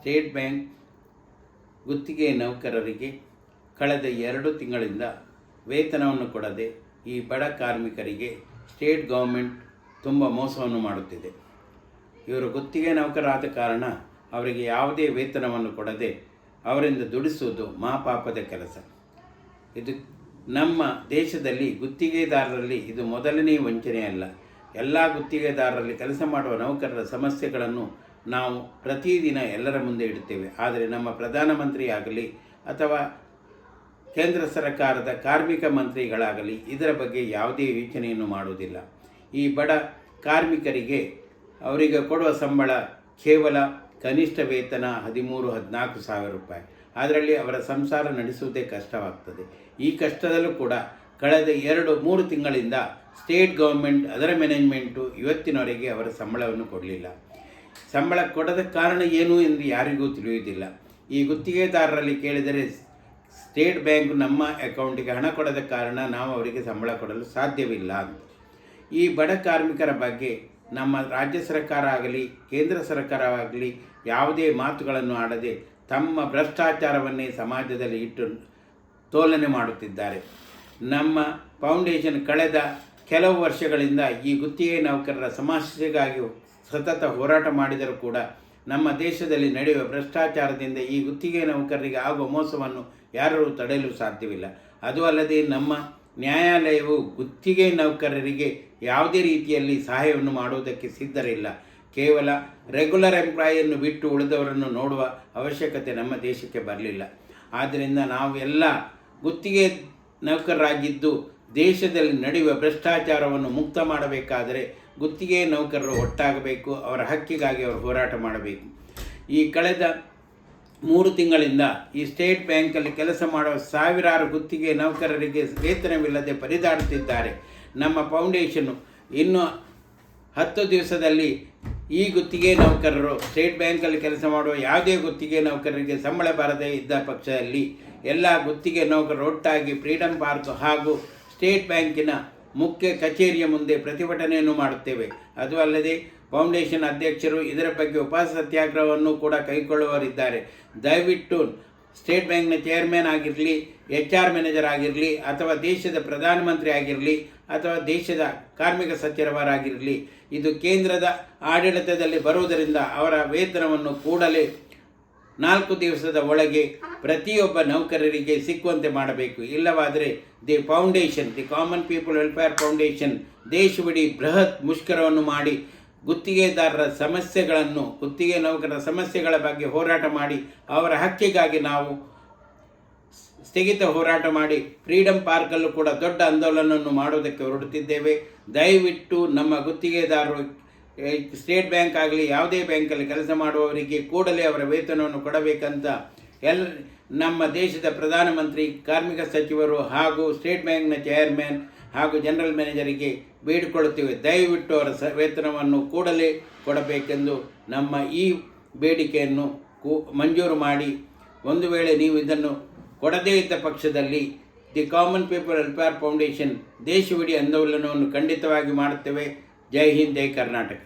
State bank ಗುತ್ತಿಗೆ ನೌಕರರಿಗೆ ಕಳೆದ ಎರಡು ತಿಂಗಳಿಂದ ವೇತನವನ್ನು ಕೊಡದೆ ಈ ಬಡ ಕಾರ್ಮಿಕರಿಗೆ ಸ್ಟೇಟ್ ಗೌರ್ಮೆಂಟ್ ತುಂಬ ಮೋಸವನ್ನು ಮಾಡುತ್ತಿದೆ. ಇವರು ಗುತ್ತಿಗೆ ನೌಕರಾದ ಕಾರಣ ಅವರಿಗೆ ಯಾವುದೇ ವೇತನವನ್ನು ಕೊಡದೆ ಅವರಿಂದ ದುಡಿಸುವುದು ಮಹಾಪಾಪದ ಕೆಲಸ. ಇದು ನಮ್ಮ ದೇಶದಲ್ಲಿ ಗುತ್ತಿಗೆದಾರರಲ್ಲಿ ಇದು ಮೊದಲನೇ ವಂಚನೆ ಅಲ್ಲ ಎಲ್ಲ ಗುತ್ತಿಗೆದಾರರಲ್ಲಿ ಕೆಲಸ ಮಾಡುವ ನೌಕರರ ಸಮಸ್ಯೆಗಳನ್ನು ನಾವು ಪ್ರತಿದಿನ ಎಲ್ಲರ ಮುಂದೆ ಇಡುತ್ತೇವೆ. ಆದರೆ ನಮ್ಮ ಪ್ರಧಾನಮಂತ್ರಿ ಆಗಲಿ ಅಥವಾ ಕೇಂದ್ರ ಸರ್ಕಾರದ ಕಾರ್ಮಿಕ ಮಂತ್ರಿಗಳಾಗಲಿ ಇದರ ಬಗ್ಗೆ ಯಾವುದೇ ಯೋಚನೆಯನ್ನು ಮಾಡುವುದಿಲ್ಲ. ಈ ಬಡ ಕಾರ್ಮಿಕರಿಗೆ ಅವರಿಗೆ ಕೊಡುವ ಸಂಬಳ ಕೇವಲ ಕನಿಷ್ಠ ವೇತನ ಹದಿಮೂರು, ಹದಿನಾಲ್ಕು ಸಾವಿರ ರೂಪಾಯಿ. ಅದರಲ್ಲಿ ಅವರ ಸಂಸಾರ ನಡೆಸುವುದೇ ಕಷ್ಟವಾಗ್ತದೆ. ಈ ಕಷ್ಟದಲ್ಲೂ ಕೂಡ ಕಳೆದ ಎರಡು, ಮೂರು ತಿಂಗಳಿಂದ ಸ್ಟೇಟ್ ಗೌರ್ಮೆಂಟ್ ಅದರ ಮ್ಯಾನೇಜ್ಮೆಂಟು ಇವತ್ತಿನವರೆಗೆ ಅವರ ಸಂಬಳವನ್ನು ಕೊಡಲಿಲ್ಲ. ಸಂಬಳ ಕೊಡದ ಕಾರಣ ಏನು ಎಂದು ಯಾರಿಗೂ ತಿಳಿಯುವುದಿಲ್ಲ. ಈ ಗುತ್ತಿಗೆದಾರರಲ್ಲಿ ಕೇಳಿದರೆ, ಸ್ಟೇಟ್ ಬ್ಯಾಂಕ್ ನಮ್ಮ ಅಕೌಂಟಿಗೆ ಹಣ ಕೊಡದ ಕಾರಣ ನಾವು ಅವರಿಗೆ ಸಂಬಳ ಕೊಡಲು ಸಾಧ್ಯವಿಲ್ಲ. ಈ ಬಡ ಕಾರ್ಮಿಕರ ಬಗ್ಗೆ ನಮ್ಮ ರಾಜ್ಯ ಸರ್ಕಾರ ಆಗಲಿ, ಕೇಂದ್ರ ಸರ್ಕಾರವಾಗಲಿ ಯಾವುದೇ ಮಾತುಗಳನ್ನು ಆಡದೆ ತಮ್ಮ ಭ್ರಷ್ಟಾಚಾರವನ್ನೇ ಸಮಾಜದಲ್ಲಿ ಇಟ್ಟು ತೋಲನೆ ಮಾಡುತ್ತಿದ್ದಾರೆ. ನಮ್ಮ ಫೌಂಡೇಶನ್ ಕಳೆದ ಕೆಲವು ವರ್ಷಗಳಿಂದ ಈ ಗುತ್ತಿಗೆ ನೌಕರರ ಸಮಸ್ಯೆಗಾಗಿ ಸತತ ಹೋರಾಟ ಮಾಡಿದರೂ ಕೂಡ ನಮ್ಮ ದೇಶದಲ್ಲಿ ನಡೆಯುವ ಭ್ರಷ್ಟಾಚಾರದಿಂದ ಈ ಗುತ್ತಿಗೆ ನೌಕರರಿಗೆ ಆಗುವ ಮೋಸವನ್ನು ಯಾರೂ ತಡೆಯಲು ಸಾಧ್ಯವಿಲ್ಲ. ಅದು ಅಲ್ಲದೆ ನಮ್ಮ ನ್ಯಾಯಾಲಯವು ಗುತ್ತಿಗೆ ನೌಕರರಿಗೆ ಯಾವುದೇ ರೀತಿಯಲ್ಲಿ ಸಹಾಯವನ್ನು ಮಾಡುವುದಕ್ಕೆ ಸಿದ್ಧರಿಲ್ಲ. ಕೇವಲ ರೆಗ್ಯುಲರ್ ಎಂಪ್ಲಾಯಿಯನ್ನು ಬಿಟ್ಟು ಉಳಿದವರನ್ನು ನೋಡುವ ಅವಶ್ಯಕತೆ ನಮ್ಮ ದೇಶಕ್ಕೆ ಬರಲಿಲ್ಲ. ಆದ್ದರಿಂದ ನಾವೆಲ್ಲ ಗುತ್ತಿಗೆ ನೌಕರರಾಗಿದ್ದು ದೇಶದಲ್ಲಿ ನಡೆಯುವ ಭ್ರಷ್ಟಾಚಾರವನ್ನು ಮುಕ್ತ ಮಾಡಬೇಕಾದರೆ ಗುತ್ತಿಗೆ ನೌಕರರು ಒಟ್ಟಾಗಬೇಕು, ಅವರ ಹಕ್ಕಿಗಾಗಿ ಅವರು ಹೋರಾಟ ಮಾಡಬೇಕು. ಈ ಕಳೆದ ಮೂರು ತಿಂಗಳಿಂದ ಈ ಸ್ಟೇಟ್ ಬ್ಯಾಂಕಲ್ಲಿ ಕೆಲಸ ಮಾಡುವ ಸಾವಿರಾರು ಗುತ್ತಿಗೆ ನೌಕರರಿಗೆ ವೇತನವಿಲ್ಲದೆ ಪರಿದಾಡುತ್ತಿದ್ದಾರೆ. ನಮ್ಮ ಫೌಂಡೇಶನ್ನು ಇನ್ನು ಹತ್ತು ದಿವಸದಲ್ಲಿ ಈ ಗುತ್ತಿಗೆ ನೌಕರರು, ಸ್ಟೇಟ್ ಬ್ಯಾಂಕಲ್ಲಿ ಕೆಲಸ ಮಾಡುವ ಯಾವುದೇ ಗುತ್ತಿಗೆ ನೌಕರರಿಗೆ ಸಂಬಳ ಬಾರದೇ ಇದ್ದ ಪಕ್ಷದಲ್ಲಿ ಎಲ್ಲ ಗುತ್ತಿಗೆ ನೌಕರರು ಒಟ್ಟಾಗಿ ಫ್ರೀಡಂ ಪಾರ್ಕ್ ಹಾಗೂ ಸ್ಟೇಟ್ ಬ್ಯಾಂಕಿನ ಮುಖ್ಯ ಕಚೇರಿಯ ಮುಂದೆ ಪ್ರತಿಭಟನೆಯನ್ನು ಮಾಡುತ್ತೇವೆ. ಅದು ಅಲ್ಲದೆ, ಫೌಂಡೇಶನ್ ಅಧ್ಯಕ್ಷರು ಇದರ ಬಗ್ಗೆ ಉಪವಾಸ ಸತ್ಯಾಗ್ರಹವನ್ನು ಕೂಡ ಕೈಗೊಳ್ಳುವವರಿದ್ದಾರೆ. ದಯವಿಟ್ಟು ಸ್ಟೇಟ್ ಬ್ಯಾಂಕ್ನ ಚೇರ್ಮನ್ ಆಗಿರಲಿ, ಎಚ್ ಆರ್ ಮ್ಯಾನೇಜರ್ ಆಗಿರಲಿ, ಅಥವಾ ದೇಶದ ಪ್ರಧಾನಮಂತ್ರಿ ಆಗಿರಲಿ, ಅಥವಾ ದೇಶದ ಕಾರ್ಮಿಕ ಸಚಿವರಾಗಿರಲಿ, ಇದು ಕೇಂದ್ರದ ಆಡಳಿತದಲ್ಲಿ ಬರುವುದರಿಂದ ಅವರ ವೇತನವನ್ನು ಕೂಡಲೇ ನಾಲ್ಕು ದಿವಸದ ಒಳಗೆ ಪ್ರತಿಯೊಬ್ಬ ನೌಕರರಿಗೆ ಸಿಕ್ಕುವಂತೆ ಮಾಡಬೇಕು. ಇಲ್ಲವಾದರೆ the foundation the common people welfare foundation ದೇಶವಿಡೀ ಬೃಹತ್ ಮುಷ್ಕರವನ್ನು ಮಾಡಿ, ಗುತ್ತಿಗೆದಾರರ ಸಮಸ್ಯೆಗಳನ್ನು, ಗುತ್ತಿಗೆ ನೌಕರರ ಸಮಸ್ಯೆಗಳ ಬಗ್ಗೆ ಹೋರಾಟ ಮಾಡಿ, ಅವರ ಹಕ್ಕಿಗಾಗಿ ನಾವು ಸ್ಥಗಿತ ಹೋರಾಟ ಮಾಡಿ, ಫ್ರೀಡಂ ಪಾರ್ಕಲ್ಲೂ ಕೂಡ ದೊಡ್ಡ ಆಂದೋಲನವನ್ನು ಮಾಡುವುದಕ್ಕೆ ಹೊರಡುತ್ತಿದ್ದೇವೆ. ದಯವಿಟ್ಟು ನಮ್ಮ ಗುತ್ತಿಗೆದಾರರು ಸ್ಟೇಟ್ ಬ್ಯಾಂಕ್ ಆಗಲಿ, ಯಾವುದೇ ಬ್ಯಾಂಕಲ್ಲಿ ಕೆಲಸ ಮಾಡುವವರಿಗೆ ಕೂಡಲೇ ಅವರ ವೇತನವನ್ನು ಕೊಡಬೇಕಂತ ಎಲ್, ನಮ್ಮ ದೇಶದ ಪ್ರಧಾನಮಂತ್ರಿ, ಕಾರ್ಮಿಕ ಸಚಿವರು ಹಾಗೂ ಸ್ಟೇಟ್ ಬ್ಯಾಂಕ್ನ ಚೇರ್ಮನ್ ಹಾಗೂ ಜನರಲ್ ಮ್ಯಾನೇಜರಿಗೆ ಬೇಡಿಕೊಳ್ಳುತ್ತೇವೆ. ದಯವಿಟ್ಟು ಅವರ ಸ, ವೇತನವನ್ನು ಕೂಡಲೇ ಕೊಡಬೇಕೆಂದು ನಮ್ಮ ಈ ಬೇಡಿಕೆಯನ್ನು ಕೂ, ಮಂಜೂರು ಮಾಡಿ. ಒಂದು ವೇಳೆ ನೀವು ಇದನ್ನು ಕೊಡದೇ ಇದ್ದ ಪಕ್ಷದಲ್ಲಿ the common people welfare foundation ದೇಶವಿಡೀ ಆಂದೋಲನವನ್ನು ಖಂಡಿತವಾಗಿ ಮಾಡುತ್ತೇವೆ. ಜೈ ಹಿಂದ್, ಜೈ ಕರ್ನಾಟಕ.